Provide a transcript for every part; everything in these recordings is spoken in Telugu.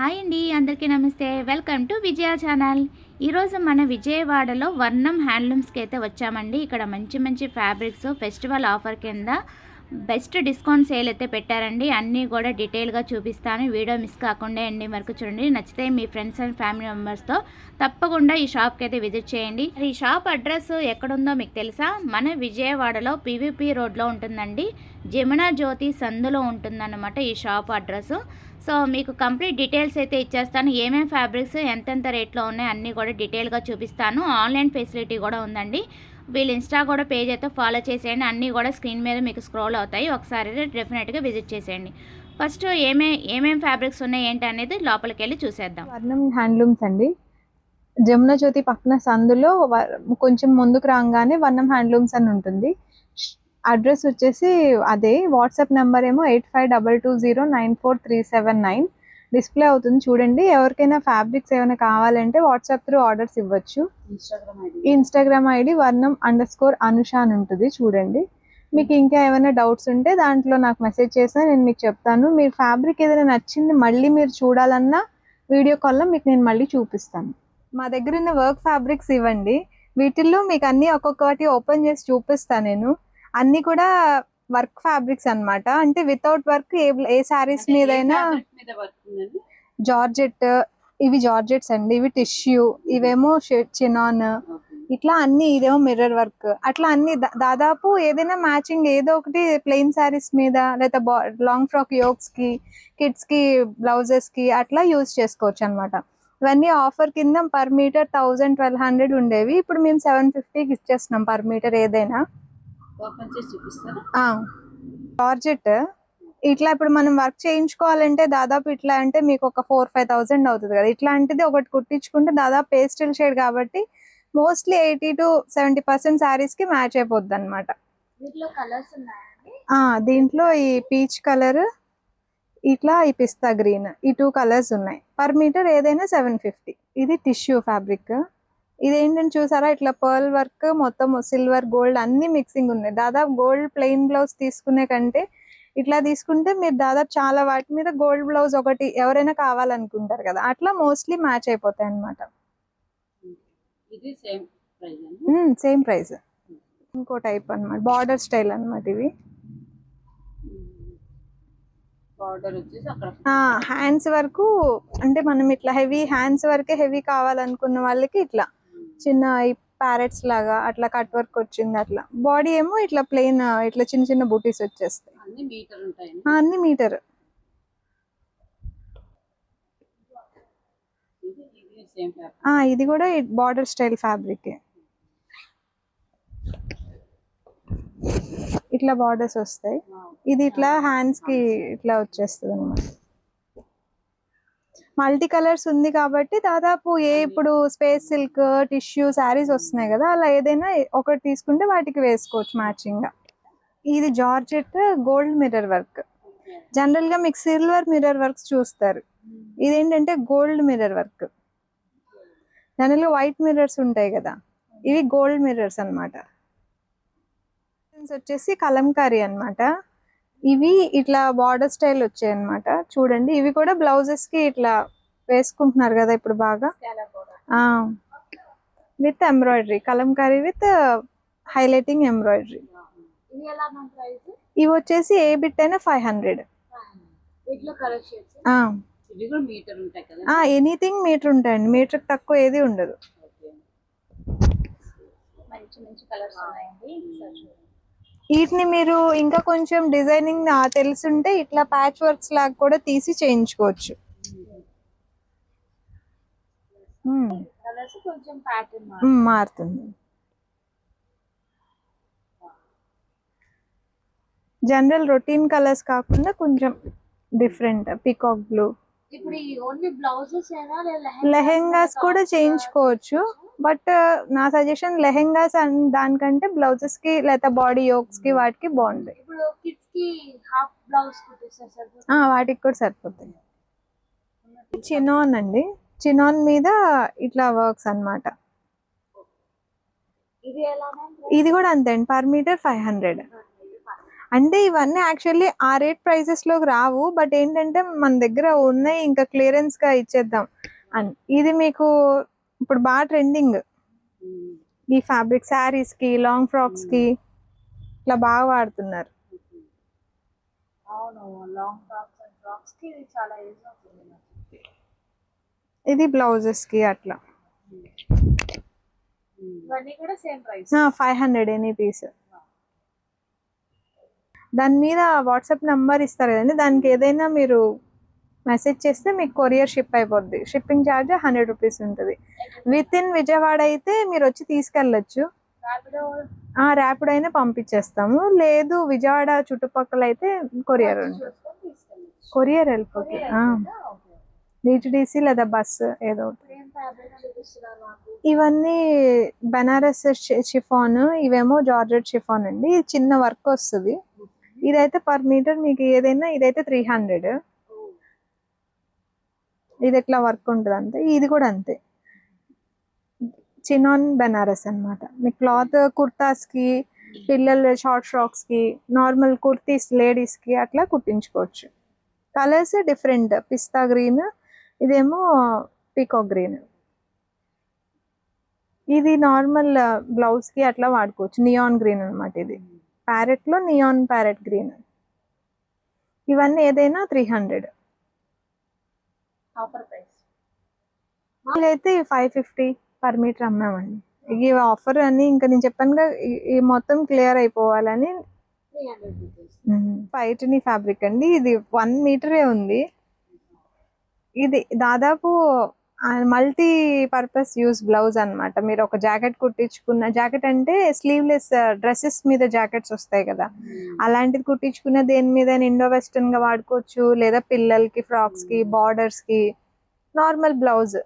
హాయ్ అండి అందరికీ నమస్తే. Welcome to Vijaya channel. ఈరోజు మన విజయవాడలో వర్ణం హ్యాండ్లూమ్స్కి అయితే వచ్చామండి. ఇక్కడ మంచి మంచి ఫ్యాబ్రిక్స్ ఫెస్టివల్ ఆఫర్ కింద బెస్ట్ డిస్కౌంట్ సేల్ అయితే పెట్టారండి. అన్నీ కూడా డీటెయిల్గా చూపిస్తాను. వీడియో మిస్ కాకుండా ఎండి వరకు చూడండి. నచ్చితే మీ ఫ్రెండ్స్ అండ్ ఫ్యామిలీ మెంబర్స్తో తప్పకుండా ఈ షాప్కి అయితే విజిట్ చేయండి. ఈ షాప్ అడ్రస్ ఎక్కడుందో మీకు తెలుసా? మన విజయవాడలో పీవీపీ రోడ్లో ఉంటుందండి. జమునా జ్యోతి సందులో ఉంటుందన్నమాట ఈ షాప్ అడ్రస్. సో మీకు కంప్లీట్ డీటెయిల్స్ అయితే ఇచ్చేస్తాను. ఏమేం ఫ్యాబ్రిక్స్ ఎంతెంత రేట్లో ఉన్నాయి అన్నీ కూడా డీటెయిల్గా చూపిస్తాను. ఆన్లైన్ ఫెసిలిటీ కూడా ఉందండి. వీళ్ళు ఇన్స్టా కూడా పేజ్ అయితే ఫాలో చేసేయండి. అన్నీ కూడా స్క్రీన్ మీద మీకు స్క్రోల్ అవుతాయి. ఒకసారి డెఫినెట్గా విజిట్ చేసేయండి. ఫస్ట్ ఏమే ఏమేమి ఫ్యాబ్రిక్స్ ఉన్నాయి ఏంటి అనేది లోపలికి వెళ్ళి చూసేద్దాం. వర్ణం హ్యాండ్లూమ్స్ అండి. జమున జ్యోతి పక్కన సందులో వ- కొంచెం ముందుకు రాగానే వర్ణం హ్యాండ్లూమ్స్ అని ఉంటుంది. అడ్రస్ వచ్చేసి అదే. వాట్సాప్ నెంబర్ ఏమో eight five double two zero nine four three seven nine display అవుతుంది. చూడండి ఎవరికైనా ఫ్యాబ్రిక్స్ ఏమైనా కావాలంటే వాట్సాప్ త్రూ ఆర్డర్స్ ఇవ్వచ్చు. Instagram ID. Varnam underscore Anusha అని ఉంటుంది చూడండి. మీకు ఇంకా ఏమైనా డౌట్స్ ఉంటే దాంట్లో నాకు మెసేజ్ చేసినా నేను మీకు చెప్తాను. మీరు ఫ్యాబ్రిక్ ఏదైనా నచ్చింది మళ్ళీ మీరు చూడాలన్నా వీడియో కాల్లో మీకు నేను మళ్ళీ చూపిస్తాను. మా దగ్గర ఉన్న వర్క్ ఫ్యాబ్రిక్స్ ఇవ్వండి. వీటిల్లో మీకు అన్ని ఒక్కొక్కటి ఓపెన్ చేసి చూపిస్తాను నేను. అన్ని కూడా వర్క్ ఫ్యాబ్రిక్స్ అన్నమాట. అంటే వితౌట్ వర్క్ ఏ ఏ శారీస్ మీదైనా జార్జెట్ ఇవి జార్జెట్స్ అండి. ఇవి టిష్యూ ఇవేమో చినాన్ ఇట్లా అన్ని ఇదేమో మిర్రర్ వర్క్. అట్లా అన్ని దాదాపు ఏదైనా మ్యాచింగ్ ఏదో ఒకటి ప్లెయిన్ శారీస్ మీద లేదా లాంగ్ ఫ్రాక్ యోక్స్కి కిడ్స్కి బ్లౌజెస్కి అట్లా యూజ్ చేసుకోవచ్చు అన్నమాట ఇవన్నీ ఆఫర్ కింద per metre thousand twelve hundred ఉండేవి. ఇప్పుడు మేము సెవెన్ ఫిఫ్టీకి ఇచ్చేస్తున్నాం పర్ మీటర్ ఏదైనా. జార్జెట్ ఇట్లా ఇప్పుడు మనం వర్క్ చేయించుకోవాలంటే దాదాపు ఇట్లా అంటే మీకు ఒక ఫోర్ ఫైవ్ థౌసండ్ అవుతుంది కదా. ఇట్లాంటిది ఒకటి కుట్టించుకుంటే దాదాపు పేస్టల్ షేడ్ కాబట్టి మోస్ట్లీ ఎయిటీ టు సెవెంటీ పర్సెంట్కి మ్యాచ్ అయిపోద్ది అనమాట దీంట్లో ఈ పీచ్ కలర్ ఇట్లా ఈ పిస్తా గ్రీన్ ఈ టూ కలర్స్ ఉన్నాయి. పర్ మీటర్ ఏదైనా సెవెన్ ఫిఫ్టీ ఇది టిష్యూ ఫ్యాబ్రిక్ ఇదేంటంటే చూసారా ఇట్లా పర్ల్ వర్క్ మొత్తం సిల్వర్ గోల్డ్ అన్ని మిక్సింగ్ ఉన్నాయి. దాదాపు గోల్డ్ ప్లెయిన్ బ్లౌజ్ తీసుకునే కంటే ఇట్లా తీసుకుంటే మీరు దాదాపు చాలా వాటి మీద గోల్డ్ బ్లౌజ్ ఒకటి ఎవరైనా కావాలనుకుంటారు కదా అట్లా మోస్ట్లీ మ్యాచ్ అయిపోతాయి అనమాట సేమ్ ప్రైస్ ఇంకో టైప్ అన్నమాట బార్డర్ స్టైల్ అన్నమాట ఇవి. హ్యాండ్స్ వరకు అంటే మనం ఇట్లా హెవీ హ్యాండ్స్ వరకే హెవీ కావాలనుకున్న వాళ్ళకి ఇట్లా చిన్న ప్యారెట్స్ లాగా అట్లా కట్ వర్క్ వచ్చింది అట్లా. బాడీ ఏమో ఇట్లా ప్లెయిన్ ఇట్లా చిన్న చిన్న బూటీస్ వచ్చేస్తాయి. అన్ని మీటర్ ఉంటాయండి. ఆ, అన్ని మీటర్. ఇది కూడా బార్డర్ స్టైల్ ఫ్యాబ్రిక్ ఇట్లా బార్డర్స్ వస్తాయి. ఇది ఇట్లా హ్యాండ్స్కి ఇట్లా వచ్చేస్తుంది అనమాట మల్టీ కలర్స్ ఉంది కాబట్టి దాదాపు ఏ ఇప్పుడు స్పేస్ సిల్క్ టిష్యూ శారీస్ వస్తున్నాయి కదా అలా ఏదైనా ఒకటి తీసుకుంటే వాటికి వేసుకోవచ్చు మ్యాచింగ్గా. ఇది జార్జెట్ గోల్డ్ మిర్రర్ వర్క్. జనరల్గా మీకు సిల్వర్ మిర్రర్ వర్క్స్ చూస్తారు. ఇదేంటంటే గోల్డ్ మిర్రర్ వర్క్. జనరల్గా వైట్ మిర్రర్స్ ఉంటాయి కదా ఇవి గోల్డ్ మిర్రర్స్ అన్నమాట. వచ్చేసి కలంకారీ అన్నమాట. ఇవి ఇట్లా బార్డర్ స్టైల్ వచ్చాయి అనమాట చూడండి ఇవి కూడా బ్లౌజెస్కి ఇట్లా వేసుకుంటున్నారు కదా ఇప్పుడు బాగా. With embroidery kalamkari with highlighting embroidery ఇవి వచ్చేసి ఏ బిట్ అయినా ఫైవ్ హండ్రెడ్. వీటిలో కలర్ షేడ్స్ ఇవి కూడా మీటర్ ఉంటాయి కదా? ఎనీథింగ్ మీటర్ ఉంటాయండి. మీటర్ తక్కువ ఏది ఉండదు. ఓకే. మంచి మంచి కలర్స్ ఉన్నాయండి. వీటిని మీరు ఇంకా కొంచెం డిజైనింగ్ తెలుసుంటే ఇట్లా ప్యాచ్ వర్క్స్ లాగా కూడా తీసి చేయించుకోవచ్చు. మ్మ్. కలర్స్ కొంచెం ప్యాటర్న్ మ్మ్, మారుతుంది. జనరల్ రొటీన్ కలర్స్ కాకుండా కొంచెం డిఫరెంట్ పికాక్ బ్లూ ఇప్పుడు ఓన్లీ బ్లౌజెస్ లెహెంగాస్ కూడా చేయించుకోవచ్చు. బట్ నా సజెషన్ లెహెంగాస్ అండ్ దానికంటే బ్లౌజెస్కి లేదా బాడీ యోక్స్కి వాటికి ఆ, వాటికి కూడా సరిపోతాయి. చినాన్ అండి. చినాన్ మీద ఇట్లా వర్క్స్ ఎలా ఇది కూడా అంతే అండి. పర్ మీటర్ ఫైవ్ హండ్రెడ్ అంటే ఇవన్నీ యాక్చువల్లీ ఆ రేట్ ప్రైసెస్లోకి రావు. బట్ ఏంటంటే మన దగ్గర ఉన్నాయి. ఇంకా క్లియరెన్స్గా ఇచ్చేద్దాం అని. ఇది మీకు ఇప్పుడు బాగా ట్రెండింగ్ ఉమ్. ఈ ఫ్యాబ్రిక్ శారీస్కి లాంగ్ ఫ్రాక్స్కి ఇట్లా బాగా వాడుతున్నారు. ఇది చాలా యూజ్ అవుతుంది నాకు. ఇది బ్లౌజెస్కి అట్లా. ఫైవ్ హండ్రెడ్ ఎనీ పీస్ దాని మీద వాట్సాప్ నంబర్ ఇస్తారు కదండి. దానికి ఏదైనా మీరు మెసేజ్ చేస్తే మీకు కొరియర్ షిప్ అయిపోద్ది. షిప్పింగ్ ఛార్జ్ హండ్రెడ్ రూపీస్ ఉంటుంది. విత్ ఇన్ విజయవాడ అయితే మీరు వచ్చి తీసుకెళ్ళచ్చు. ర్యాపిడో అయినా పంపించేస్తాము. లేదు విజయవాడ చుట్టుపక్కల అయితే కొరియర్ ఉంటుంది కొరియర్ వెళ్ళిపోతుంది డిటిడిసి లేదా బస్సు ఏదో ఇవన్నీ బనారస్ షిఫాన్ ఇవేమో జార్జెట్ షిఫాన్ అండి. చిన్న వర్క్ వస్తుంది. ఇదైతే పర్ మీటర్ మీకు ఏదైనా ఇదైతే త్రీ హండ్రెడ్ ఇది ఎట్లా వర్క్ ఉంటుంది అంతే ఇది కూడా అంతే. చినాన్ బెనారస్ అన్నమాట. మీ క్లాత్ కుర్తాస్కి పిల్లల షార్ట్ ఫ్రాక్స్కి నార్మల్ కుర్తీస్ లేడీస్కి అట్లా కుట్టించుకోవచ్చు. కలర్స్ డిఫరెంట్ పిస్తా గ్రీన్ ఇదేమో పీకో గ్రీన్ ఇది నార్మల్ బ్లౌజ్ uh, కి అట్లా వాడుకోవచ్చు. నియాన్ గ్రీన్ అన్నమాట ఇది. ప్యారెట్లో నియాన్ ప్యారెట్ గ్రీన్. ఇవన్నీ ఏదైనా three hundred offer price five fifty per metre అమ్మామండి. ఈ ఆఫర్ అని ఇంకా నేను చెప్పాను కదా ఈ- మొత్తం క్లియర్ అయిపోవాలని. పైటనీ ఫ్యాబ్రిక్ అండి. ఇది వన్ మీటరే ఉంది. ఇది దాదాపు మల్టీ పర్పస్ యూస్ బ్లౌజ్ అన్నమాట. మీరు ఒక జాకెట్ కుట్టించుకున్న జాకెట్ అంటే స్లీవ్లెస్ డ్రెస్సెస్ మీద జాకెట్స్ వస్తాయి కదా. అలాంటిది కుట్టించుకున్న దేని మీద ఇండో వెస్టర్న్గా వాడుకోవచ్చు లేదా పిల్లలకి ఫ్రాక్స్కి బార్డర్స్కి నార్మల్ బ్లౌజ్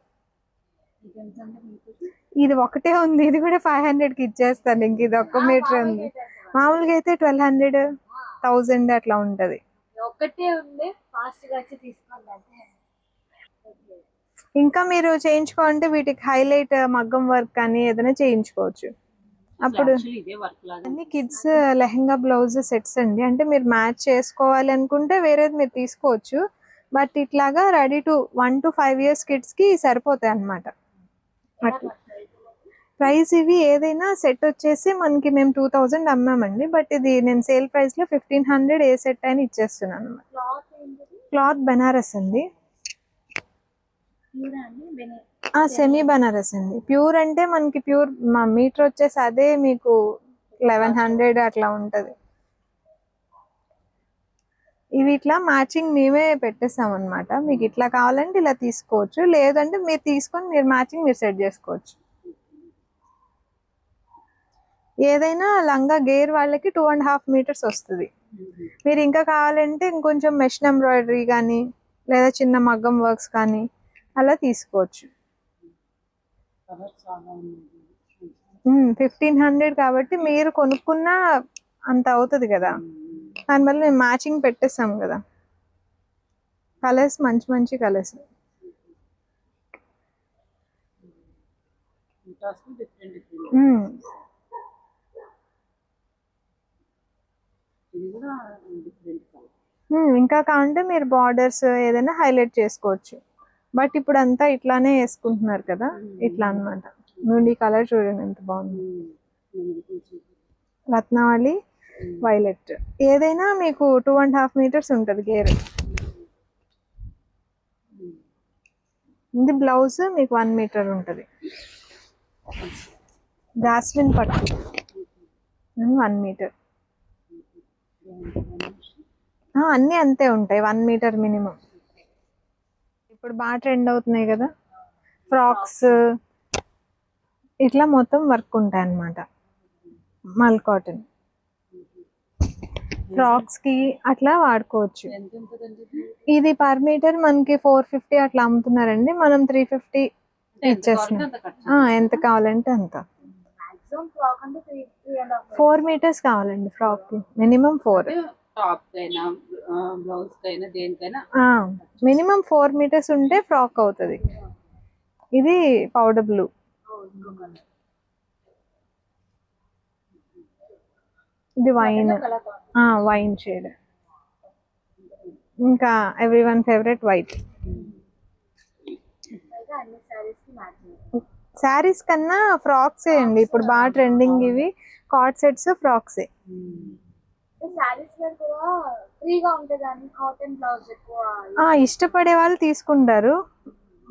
ఇది ఒకటే ఉంది ఇది కూడా ఫైవ్ హండ్రెడ్కి ఇచ్చేస్తాను ఇంక ఇది ఒక్క మీటర్ ఉంది. మామూలుగా అయితే ట్వెల్వ్ హండ్రెడ్ థౌజండ్ అట్లా ఉంటది. ఒక్కటే ఉంది ఫాస్ట్గా వచ్చి తీసుకోండి. ఇంకా మీరు చేయించుకోవాలంటే వీటికి హైలైట్ మగ్గం వర్క్ కానీ ఏదైనా చేయించుకోవచ్చు. అప్పుడు అన్ని కిడ్స్ లెహంగా బ్లౌజ్ సెట్స్ అండి. అంటే మీరు మ్యాచ్ చేసుకోవాలి అనుకుంటే వేరేది మీరు తీసుకోవచ్చు. బట్ ఇట్లాగా ready to one to five years కిడ్స్కి సరిపోతాయి అన్నమాట. అట్లా. ప్రైస్ ఇవి ఏదైనా సెట్ వచ్చేసి మనకి మేము టూ థౌజండ్ అమ్మామండి. బట్ ఇది నేను సేల్ ప్రైస్లో ఫిఫ్టీన్ హండ్రెడ్ ఏ సెట్ అని ఇచ్చేస్తున్నాను అన్నమాట. క్లాత్ బెనారస్ అండి. సెమీ బనారస్ అండి. ప్యూర్ అంటే మనకి ప్యూర్ మా మీటర్ వచ్చేసి అదే మీకు లెవెన్ హండ్రెడ్ అట్లా ఉంటది. ఇవి ఇట్లా మ్యాచింగ్ మేమే పెట్టేస్తాం అనమాట మీకు ఇట్లా కావాలంటే ఇలా తీసుకోవచ్చు. లేదంటే మీరు తీసుకొని మీరు మ్యాచింగ్ మీరు సెట్ చేసుకోవచ్చు. ఏదైనా లంగా గేర్ వాళ్ళకి టూ అండ్ హాఫ్ మీటర్స్ వస్తుంది. మీరు ఇంకా కావాలంటే ఇంకొంచెం మెషిన్ ఎంబ్రాయిడరీ కానీ లేదా చిన్న మగ్గం వర్క్స్ కానీ అలా తీసుకోవచ్చు. ఫిఫ్టీన్ హండ్రెడ్ కాబట్టి మీరు కొనుక్కున్న అంత అవుతుంది కదా. దానివల్ల మేము మ్యాచింగ్ పెట్టేస్తాం కదా. కలర్స్ మంచి మంచి కలర్స్. ఇంకా కావాలంటే మీరు బార్డర్స్ ఏదైనా హైలైట్ చేసుకోవచ్చు. బట్ ఇప్పుడు అంతా ఇట్లానే వేసుకుంటున్నారు కదా ఇట్లా అన్నమాట. నుండి కలర్ చూడండి ఎంత బాగుంది. రత్నావళి వైలెట్. ఏదైనా మీకు టూ అండ్ హాఫ్ మీటర్స్ ఉంటుంది గేర్. ఇది బ్లౌజ్ మీకు వన్ మీటర్ ఉంటుంది. జాస్మిన్ పట్టు. వన్ మీటర్ అన్నీ అంతే ఉంటాయి వన్ మీటర్ మినిమం ఇప్పుడు బాగా ట్రెండ్ అవుతున్నాయి కదా? ఫ్రాక్స్ ఇట్లా మొత్తం వర్క్ ఉంటాయి అన్నమాట. మల్ కాటన్ ఫ్రాక్స్కి అట్లా వాడుకోవచ్చు. ఇది? పర్ మీటర్ మనకి ఫోర్ ఫిఫ్టీ అట్లా అమ్ముతున్నారండి. మనం త్రీ ఫిఫ్టీ ఇచ్చేస్తున్నాం. ఎంత కావాలంటే అంత. ఫోర్ మీటర్స్ కావాలండి ఫ్రాక్కి. మినిమం ఫోర్ టాప్ దేనికైనా. మినిమం ఫోర్ మీటర్స్ ఉంటే ఫ్రాక్ అవుతుంది. ఇది పౌడర్ బ్లూ. ఇది వైన్. Wine shade. ఇంకా every one favourite white. Saris saris కన్నా ఫ్రాక్స్ అండి. ఇప్పుడు బాగా ట్రెండింగ్ ఇవి. కార్డ్ సెట్స్ ఫ్రాక్సే. కూడా ఫ్రీగా కాటన్ బ్లౌజ్ ఎక్కువ. ఇష్టపడే వాళ్ళు తీసుకుంటారు.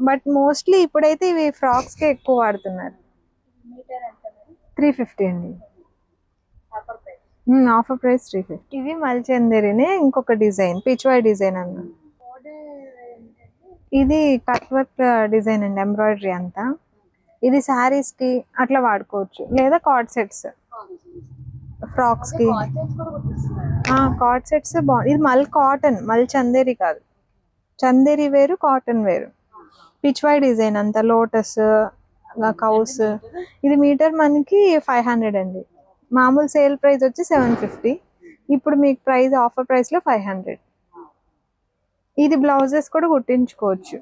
బట్ మోస్ట్లీ ఇప్పుడైతే ఇవి ఫ్రాక్స్కే ఎక్కువ వాడుతున్నారు. త్రీ ఫిఫ్టీ అండి? ఆఫర్ ప్రైస్ త్రీ ఫిఫ్టీ ఇవి మల్చందేరినే ఇంకొక డిజైన్ పిచ్వాయ్ డిజైన్ అన్న. ఇది కట్ వర్క్ డిజైన్ అండి ఎంబ్రాయిడరీ అంతా. ఇది శారీస్కి అట్లా వాడుకోవచ్చు. లేదా కార్డ్ సెట్స్ ఫ్రాక్స్కి కాటన్స్ కూడా కుట్టిస్తున్నారు. కార్డ్ సెట్స్ బాగుంది ఇది మల్ కాటన్ మల్ చందేరి కాదు. చందేరి వేరు కాటన్ వేరు. పిచ్వాయ్ డిజైన్ అంతా లోటస్ కౌస్. ఇది మీటర్ మనకి ఫైవ్ హండ్రెడ్ అండి. మామూలు సేల్ ప్రైస్ వచ్చి సెవెన్ ఫిఫ్టీ. ఇప్పుడు మీకు ప్రైస్ ఆఫర్ ప్రైస్లో ఫైవ్ హండ్రెడ్. ఇది బ్లౌజెస్ కూడా కుట్టించుకోవచ్చు.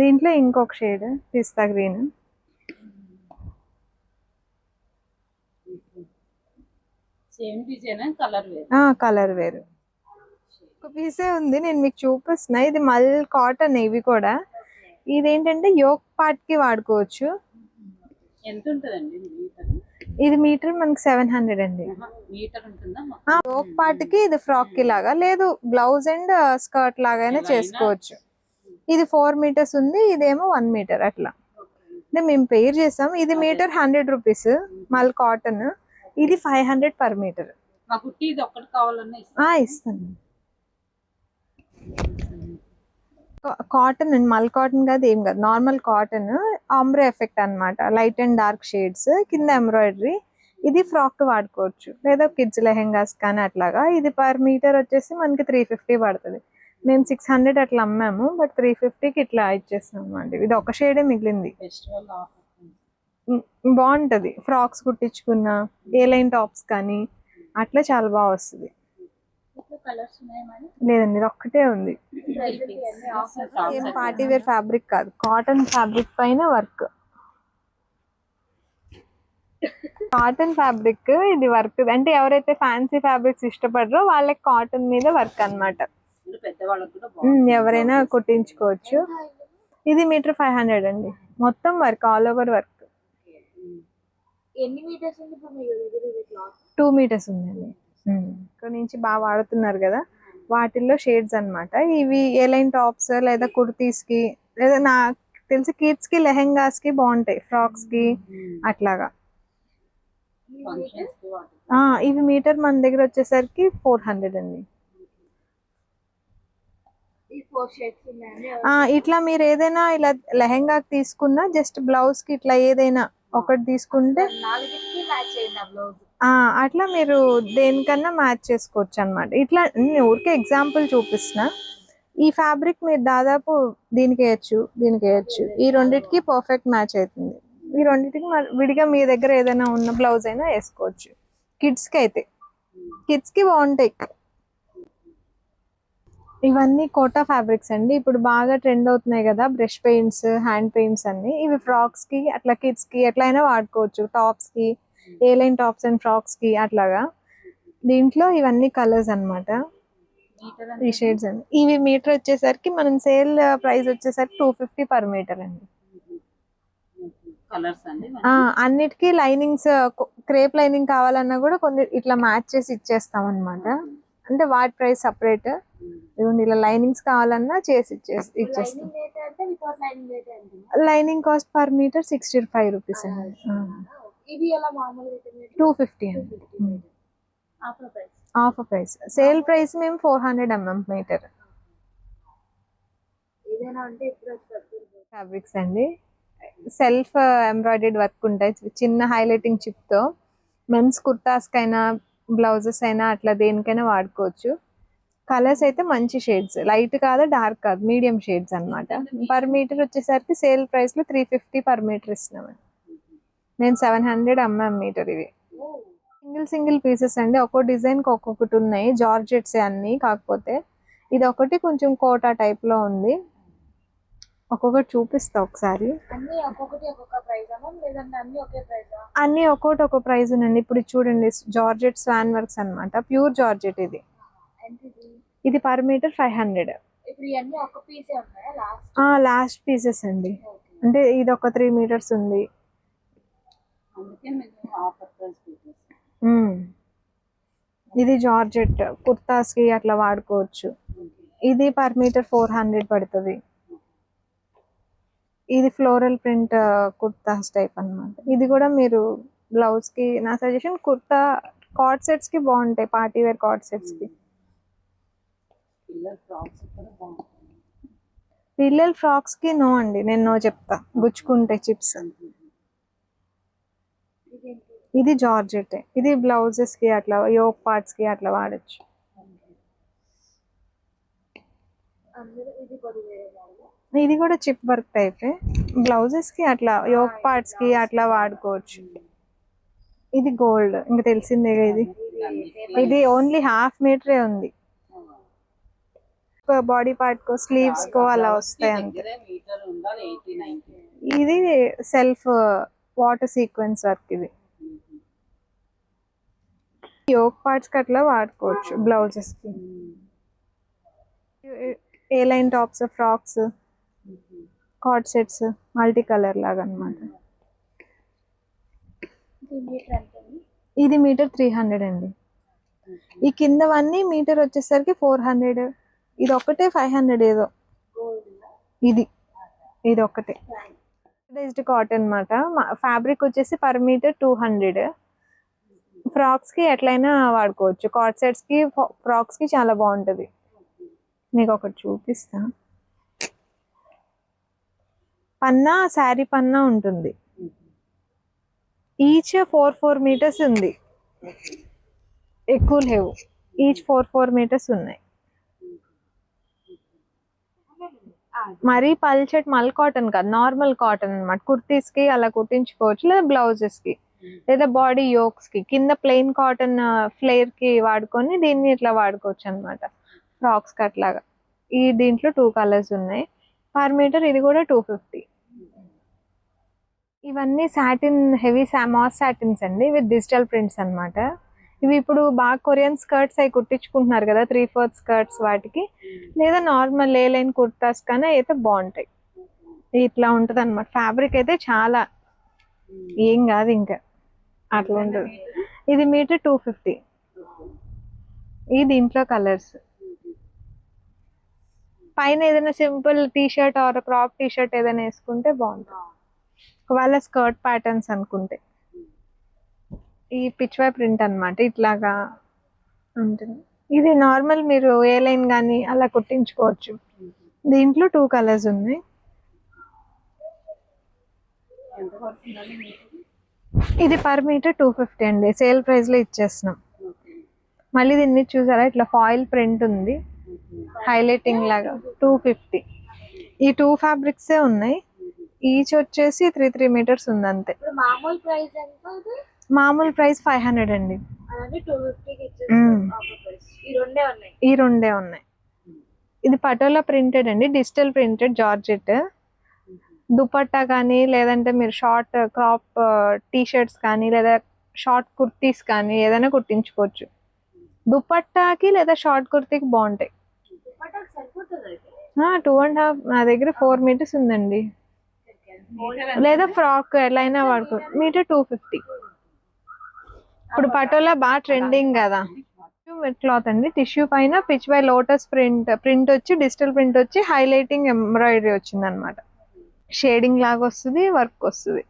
దీంట్లో ఇంకొక shade pista green. Same design colour వేరు? కలర్ వేరు. ఒక పీసే ఉంది నేను మీకు చూపిస్తున్నా. ఇది మల్ కాటన్ ఇవి కూడా. ఇదేంటంటే యోక్ పార్ట్కి వాడుకోవచ్చు. ఎంత ఉంటుందండి మీటర్? ఇది మీటర్ మనకి సెవెన్ హండ్రెడ్ అండి. యోక్ పార్ట్కి ఇది ఫ్రాక్కి లాగా. లేదు బ్లౌజ్ అండ్ స్కర్ట్ లాగైనా చేసుకోవచ్చు. ఇది ఫోర్ మీటర్స్ ఉంది ఇదేమో వన్ మీటర్ అట్లా. అంటే మేము పేర్ చేసాం. ఇది metre hundred rupees mul cotton. ఇది ఫైవ్ హండ్రెడ్ పర్ మీటర్. ఇస్తాను. కాటన్ అండి మల్ కాటన్ కాదు ఏం కాదు. నార్మల్ కాటన్ ఆంబ్రే ఎఫెక్ట్ అన్నమాట. లైట్ అండ్ డార్క్ షేడ్స్ కింద ఎంబ్రాయిడరీ. ఇది ఫ్రాక్ వాడుకోవచ్చు. లేదా కిడ్స్ లెహెంగాస్ కానీ అట్లాగా. ఇది పర్ మీటర్ వచ్చేసి మనకి త్రీ ఫిఫ్టీ పడుతుంది. మేము సిక్స్ హండ్రెడ్ అట్లా అమ్మాము బట్ త్రీ ఫిఫ్టీకి ఇట్లా ఇచ్చేస్తున్నాం అండి ఇది ఒక షేడే మిగిలింది. ఫెస్టివల్ ఆఫర్ బాగుంటది. ఫ్రాక్స్ కుట్టించుకున్న ఏ లైన్ టాప్స్ కానీ అట్లా చాలా బాగా వస్తుంది. లేదండి ఇది ఒక్కటే ఉంది. ఏం పార్టీ వేర్ ఫ్యాబ్రిక్ కాదు. కాటన్ ఫ్యాబ్రిక్ పైన వర్క్. కాటన్ ఫ్యాబ్రిక్ ఇది వర్క్. అంటే ఎవరైతే ఫ్యాన్సీ ఫ్యాబ్రిక్స్ ఇష్టపడరో వాళ్ళకి కాటన్ మీద వర్క్ బాగుంది ఎవరైనా కుట్టించుకోవచ్చు. ఇది మీటర్ ఫైవ్ హండ్రెడ్ అండి. మొత్తం వర్క్ ఆల్ ఓవర్ వర్క్. ఎన్ని మీటర్స్ ఉంది ఇప్పుడు మీ దగ్గర ఇది క్లాత్ టూ మీటర్స్ ఉందండి ఇక్కడ నుంచి బాగా వాడుతున్నారు కదా. వాటిల్లో షేడ్స్ అన్నమాట. ఇవి ఏ లైన్ టాప్స్ లేదా కుర్తీస్కి లేదా నాకు తెలిసి కిడ్స్కి లెహెంగాస్కి బాగుంటాయి. ఫ్రాక్స్కి అట్లాగా. ఫంక్షన్స్కి వాటి ఆ, ఇవి మీటర్ మన దగ్గర వచ్చేసరికి ఫోర్ హండ్రెడ్ అండి. ఈ ఫోర్ షేడ్స్ ఉన్నాయండి ఆ, ఇట్లా మీరు ఏదైనా ఇలా లెహెంగాకి తీసుకున్నా జస్ట్ బ్లౌజ్కి ఇట్లా ఏదైనా ఒకటి తీసుకుంటే అట్లా మీరు దేనికన్నా మ్యాచ్ చేసుకోవచ్చు అన్నమాట. ఇట్లా నేను ఊరికే ఎగ్జాంపుల్ చూపిస్తున్నా. ఈ ఫ్యాబ్రిక్ మీరు దాదాపు దీనికి వేయచ్చు దీనికి వేయచ్చు. ఈ రెండిటికి పర్ఫెక్ట్ మ్యాచ్ అవుతుంది. ఈ రెండిటికి విడిగా మీ దగ్గర ఏదైనా ఉన్న బ్లౌజ్ అయినా వేసుకోవచ్చు. కిడ్స్కి అయితే. కిడ్స్కి బాగుంటాయి. ఇవన్నీ కోటా ఫ్యాబ్రిక్స్ అండి. ఇప్పుడు బాగా ట్రెండ్ అవుతున్నాయి కదా బ్రష్ పెయింట్స్ హ్యాండ్ పెయింట్స్ అన్ని. ఇవి ఫ్రాక్స్కి అట్లా కిడ్స్కి ఎట్లయినా వాడుకోవచ్చు. టాప్స్కి ఏ లైన్ టాప్స్ అండ్ ఫ్రాక్స్కి అట్లాగా. దీంట్లో ఇవన్నీ కలర్స్ అన్నమాట. మీటర్ త్రీ షేడ్స్ అండి ఇవి మీటర్ వచ్చేసరికి మనం సేల్ ప్రైస్ వచ్చేసరికి టూ ఫిఫ్టీ పర్ మీటర్ అండి. అన్నిటికీ లైనింగ్స్ క్రేప్ లైనింగ్ కావాలన్నా కూడా కొన్ని ఇట్లా మ్యాచ్ చేసి ఇచ్చేస్తాం అన్నమాట. అంటే వాటి ప్రైస్ సపరేట్. ఇదిగోండి ఇలా లైనింగ్స్ కావాలన్నా చేసి ఇచ్చేసి ఇచ్చేస్తాం. Lining cost per metre sixty five rupees అండి. టూ ఫిఫ్టీ అండి. Offer price off price sale price మేము four hundred MM metre fabrics అండి. సెల్ఫ్ ఎంబ్రాయిడెడ్ వర్క్ ఉంటాయి. చిన్న హైలైటింగ్ చిప్తో. మెన్స్ కుర్తాస్ కైనా బ్లౌజెస్ అయినా అట్లా దేనికైనా వాడుకోవచ్చు. కలర్స్ అయితే మంచి షేడ్స్. లైట్ కాదు డార్క్ కాదు మీడియం షేడ్స్ అన్నమాట. పర్ మీటర్ వచ్చేసరికి సేల్ ప్రైస్లో త్రీ ఫిఫ్టీ పర్ మీటర్ ఇస్తున్నామండి నేను సెవెన్ హండ్రెడ్ అమ్మాం మీటర్ ఇవి. సింగిల్ సింగిల్ పీసెస్ అండి. ఒక్కో డిజైన్కి ఒక్కొక్కటి ఉన్నాయి. జార్జెట్స్ అన్ని కాకపోతే. ఇది ఒకటి కొంచెం కోటా టైప్లో ఉంది. ఒక్కొక్కటి చూపిస్తా ఒకసారి. అన్ని ఒక్కొక్కటి ఒక్కొక్క ప్రైస్ అమ్మా? లేదంటే అన్ని ఒకే ప్రైజా ఉందండి. ఇప్పుడు ఇది చూడండి జార్జెట్ స్వాన్ వర్క్స్ అన్నమాట. ప్యూర్ జార్జెట్ ఇది. ఇది per metre five hundred last pieces అండి. అంటే ఇది ఒక త్రీ మీటర్స్ ఉంది. ఇది జార్జెట్ కుర్తాస్కి అట్లా వాడుకోవచ్చు. ఇది పర్ మీటర్ ఫోర్ హండ్రెడ్ పడుతుంది. ఇది ఫ్లోరల్ ప్రింట్ కుర్తాస్ టైప్ అన్నమాట. ఇది కూడా మీరు బ్లౌజ్కి నా సజెషన్ కుర్తా కార్డ్ సెట్స్కి బాగుంటాయి పార్టీ వేర్ కార్డ్ సెట్స్కి. పిల్లల ఫ్రాక్స్ కూడా బాగుంటాయి. పిల్లల ఫ్రాక్స్కి నో అండి నేను నో చెప్తా. గుచ్చుకుంటాయి చిప్స్ ఇది జార్జెట్. ఇది బ్లౌజెస్కి అట్లా యోక్ పార్ట్స్కి అట్లా వాడచ్చు. ఇది కూడా చిప్ వర్క్ టైపే. బ్లౌజెస్కి అట్లా యోక్ పార్ట్స్కి అట్లా వాడుకోవచ్చు. ఇది గోల్డ్. ఇంకా తెలిసిందే ఇది ఇది ఓన్లీ హాఫ్ మీటరే ఉంది. బాడీ పార్ట్ కో స్లీవ్స్ కో అలా వస్తాయి అంతే. ఇది సెల్ఫ్ వాటర్ సీక్వెన్స్ వర్క్ ఇది. యోక్ పార్ట్స్కి అట్లా వాడుకోవచ్చు బ్లౌజెస్కి. A line tops frocks cord sets multi colour లాగా ఉంది ఇది మీటర్ త్రీ హండ్రెడ్ అండి. ఈ కిందవన్నీ మీటర్ వచ్చేసరికి ఫోర్ హండ్రెడ్ ఇది ఒక్కటే ఫైవ్ హండ్రెడ్ ఏదో. ఇది. ఇది ఒక్కటే డైజ్డ్ కాటన్ అనమాట ఫ్యాబ్రిక్ వచ్చేసి పర్ మీటర్ టూ హండ్రెడ్ ఫ్రాక్స్కి ఎట్లయినా వాడుకోవచ్చు. కాట్ సెట్స్కి ఫ్రాక్స్కి చాలా బాగుంటుంది. మీకు ఒకటి చూపిస్తా. పన్నా శారీ పన్నా ఉంటుంది. ఈచ్ ఫోర్ ఫోర్ మీటర్స్ ఉంది. ఎక్కువ లేవు. ఈచ్ ఫోర్ ఫోర్ మీటర్స్ ఉన్నాయి. మరీ పల్చట్ మల్ కాటన్ కాదు నార్మల్ కాటన్ అనమాట కుర్తీస్కి అలా కుట్టించుకోవచ్చు లేదా బ్లౌజెస్కి లేదా బాడీ యోక్స్కి కింద ప్లెయిన్ కాటన్ ఫ్లేర్కి వాడుకొని దీన్ని ఇట్లా వాడుకోవచ్చు అనమాట ఫ్రాక్స్ కట్ అట్లాగా ఈ దీంట్లో టూ కలర్స్ ఉన్నాయి. పర్ మీటర్ ఇది కూడా టూ ఫిఫ్టీ. ఇవన్నీ సాటిన్ హెవీ మాస్ సాటిన్స్ అండి విత్ డిజిటల్ ప్రింట్స్ అనమాట ఇవి ఇప్పుడు బాగా కొరియన్ స్కర్ట్స్ అవి కుట్టించుకుంటున్నారు కదా త్రీ ఫోర్త్ స్కర్ట్స్ వాటికి. లేదా నార్మల్ ఏ లైన్ కుర్తాస్ కానీ అయితే బాగుంటాయి. ఇట్లా ఉంటది అనమాట ఫ్యాబ్రిక్ అయితే చాలా. ఏం కాదు ఇంకా. అట్లా ఉంటుంది. ఇది మీటర్ టూ ఫిఫ్టీ ఈ దీంట్లో కలర్స్ పైన ఏదైనా simple T shirt or crop T shirt ఏదైనా వేసుకుంటే బాగుంటుంది. ఒకవేళ స్కర్ట్ ప్యాటర్న్స్ అనుకుంటే. ఈ పిచ్వై ప్రింట్ అన్నమాట ఇట్లాగా ఉంటుంది. ఇది నార్మల్ మీరు ఏ లైన్ కానీ అలా కుట్టించుకోవచ్చు. దీంట్లో టూ కలర్స్ ఉన్నాయి. ఇది పర్ మీటర్ టూ ఫిఫ్టీ అండి సేల్ ప్రైస్లో ఇచ్చేస్తున్నాం. మళ్ళీ దీన్ని చూసారా ఇట్లా ఫాయిల్ ప్రింట్ ఉంది. హైలైటింగ్ లాగా టూ ఫిఫ్టీ ఈ టూ ఫ్యాబ్రిక్స్ ఉన్నాయి. ఈచ్ వచ్చేసి త్రీ త్రీ మీటర్స్ ఉంది అంతే. ఇప్పుడు మామూలు ప్రైస్ ఫైవ్ హండ్రెడ్ అండి. ఈ రెండే ఉన్నాయి. ఇది పటోలా ప్రింటెడ్ అండి డిజిటల్ ప్రింటెడ్ జార్జెట్. దుపట్టా కానీ లేదంటే మీరు షార్ట్ క్రాప్ టీ షర్ట్స్ కానీ లేదా షార్ట్ కుర్తీస్ కానీ ఏదైనా కుట్టించుకోవచ్చు. దుపట్టాకి లేదా షార్ట్ కుర్తీకి బాగుంటాయి. టూ అండ్ హాఫ్ నా దగ్గర ఫోర్ మీటర్స్ ఉందండి. లేదా ఫ్రాక్ ఎలా అయినా వాడుకో మీటర్ టూ ఫిఫ్టీ ఇప్పుడు పటోలా బాగా ట్రెండింగ్ కదా. క్లాత్ అండి. టిష్యూ పైన pitch by lotus print print వచ్చి డిజిటల్ ప్రింట్ వచ్చి హైలైటింగ్ ఎంబ్రాయిడరీ వచ్చింది అనమాట షేడింగ్ లాగా వస్తుంది వర్క్ వస్తుంది.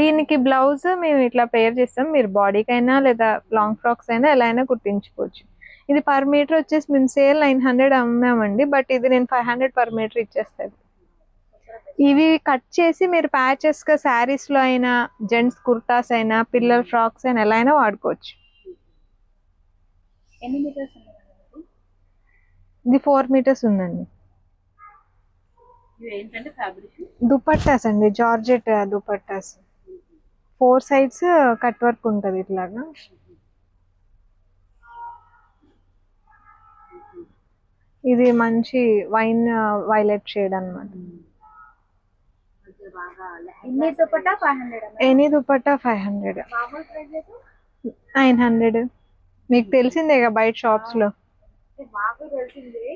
దీనికి బ్లౌజ్ మేము ఇట్లా పేర్ చేస్తాం. మీరు బాడీకి అయినా లేదా లాంగ్ ఫ్రాక్స్ అయినా ఎలా అయినా కుట్టించుకోవచ్చు. ఇది పర్ మీటర్ వచ్చేసి మేము సేల్ నైన్ హండ్రెడ్ అమ్మామండి. బట్ ఇది నేను ఫైవ్ హండ్రెడ్ పర్ మీటర్ ఇచ్చేస్తాను. ఇవి కట్ చేసి మీరు ప్యాచెస్గా శారీస్లో అయినా జెంట్స్ కుర్తాస్ అయినా పిల్లల ఫ్రాక్స్ అయినా ఎలా అయినా వాడుకోవచ్చు. ఇది ఫోర్ మీటర్స్ ఉందండి. దుపట్టాస్ అండి georgette dupattas. Four sides cut work ఉంటుంది ఇట్లాగా. ఇది మంచి వైన్ వైలెట్ షేడ్ అన్నమాట కొంచెం బాగా ఇన్ని dupatta five hundred any dupatta? Five hundred price nine hundred. మీకు తెలిసిందేగా బయట షాప్స్లో తెలిసింది.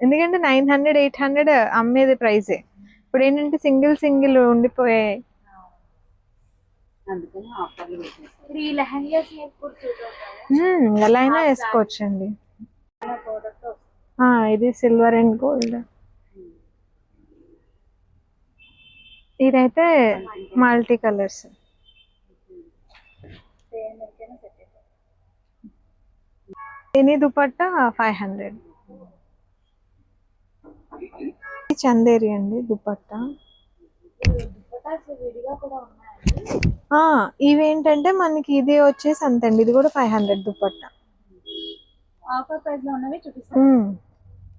ఎందుకంటే నైన్ హండ్రెడ్ ఎయిట్ హండ్రెడ్ అమ్మేది ప్రైజే ఇప్పుడు ఏంటంటే సింగిల్ సింగిల్ ఉండిపోయాయి. ఎలా అయినా వేసుకోవచ్చండి. ఇది సిల్వర్ అండ్ గోల్డ్ ఇదైతే multi colours. Any dupatta five hundred. Chanderi అండి దుపట్టా. ఇవేంటంటే మనకి ఇది వచ్చేసి అంతండి. ఇది కూడా ఫైవ్ హండ్రెడ్ దుపట్టా.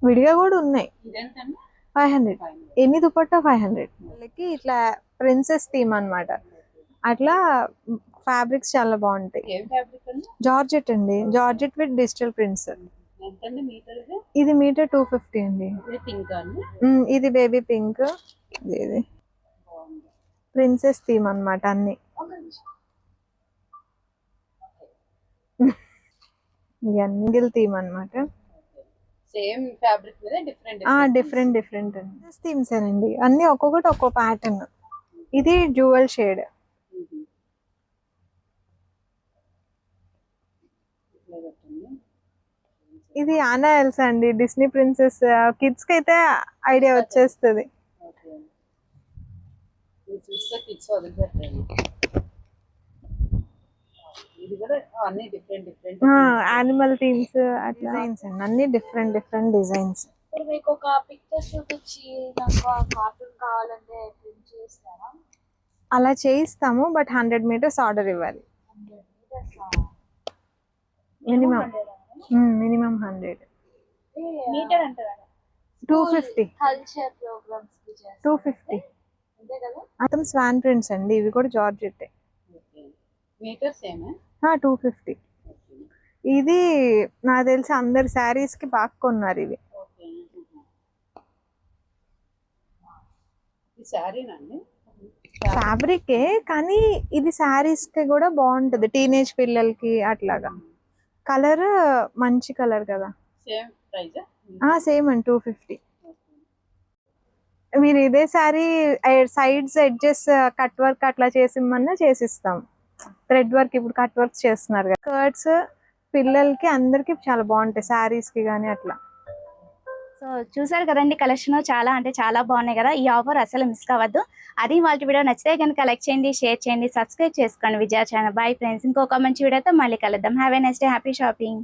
విడిగా కూడా ఉన్నాయి. Five hundred. ఎన్ని దుపట్టా? Five hundred. వాళ్ళకి ఇట్లా ప్రిన్సెస్ థీమ్ అన్నమాట. అట్లా ఫ్యాబ్రిక్స్ చాలా బాగుంటాయి. జార్జెట్ అండి? జార్జెట్ విత్ డిజిటల్ ప్రింట్స్ ఇది? మీటర్ టూ ఫిఫ్టీ అండి. ఇది బేబీ పింక్ ఇది ప్రిన్సెస్ థీమ్ అన్నమాట అన్ని. ఇవన్నీ థీమ్ అన్నమాట. సేమ్ ఫ్యాబ్రిక్ మీద డిఫరెంట్ ఆ డిఫరెంట్ డిఫరెంట్ థీమ్స్ అండి. అన్ని ఒక్కొక్కటి ఒక్కో ప్యాటర్న్ ఇది జ్యువెల్ షేడ్ ఇది ఆనా ఎల్సా అండి. డిస్నీ ప్రిన్సెస్ కిడ్స్కి అయితే ఐడియా వచ్చేస్తుంది ఓకే ఇది చూస్తే కిడ్స్ వదిలిపెట్టారు ఇది కూడా అన్ని డిఫరెంట్ డిఫరెంట్ యానిమల్ థీమ్స్ అట్లా. డిజైన్స్ అండి. అన్ని డిఫరెంట్ డిఫరెంట్ డిజైన్స్ ఇప్పుడు మీకు ఒక పిక్చర్ చూపించి నాకు కార్టూన్ కావాలంటే ప్రింట్ చేస్తారా? అలా చేయిస్తాము బట్ హండ్రెడ్ మీటర్స్ ఆర్డర్ ఇవ్వాలి. మినిమం మినిమం హండ్రెడ్ మీటర్ అంటారా two fifty culture programmes two fifty అంతే కదా? అతను స్వాన్ ప్రింట్స్ అండి ఇవి కూడా georgette metre same two fifty ఇది నాకు తెలిసి అందరు శారీస్కి బాగా కొన్నారు ఇవి. ఫ్యాబ్రికే కానీ ఇది శారీస్కి కూడా బాగుంటది టీనేజ్ పిల్లలకి అట్లాగా. కలర్ మంచి కలర్ కదా. సేమ్ అండి టూ ఫిఫ్టీ మీరు ఇదే sari sides edges cut work అట్లా చేసిమ్మన్నా చేసిస్తాం. థ్రెడ్ వర్క్ ఇప్పుడు కట్ వర్క్ చేస్తున్నారు కదా. కర్ట్స్ పిల్లలకి అందరికి చాలా బాగుంటాయి శారీస్కి కానీ అట్లా. సో చూసారు కదండి కలెక్షన్ చాలా అంటే చాలా బాగున్నాయి కదా. ఈ ఆఫర్ అసలు మిస్ కావద్దు. అది వాళ్ళ వీడియో నచ్చితే కనుక లైక్ చేయండి షేర్ చేయండి సబ్స్క్రైబ్ చేసుకోండి విజయ ఛానల్. బాయ్ ఫ్రెండ్స్ ఇంకొక మంచి వీడియోతో మళ్ళీ కలుద్దాం. Have a next day happy shopping.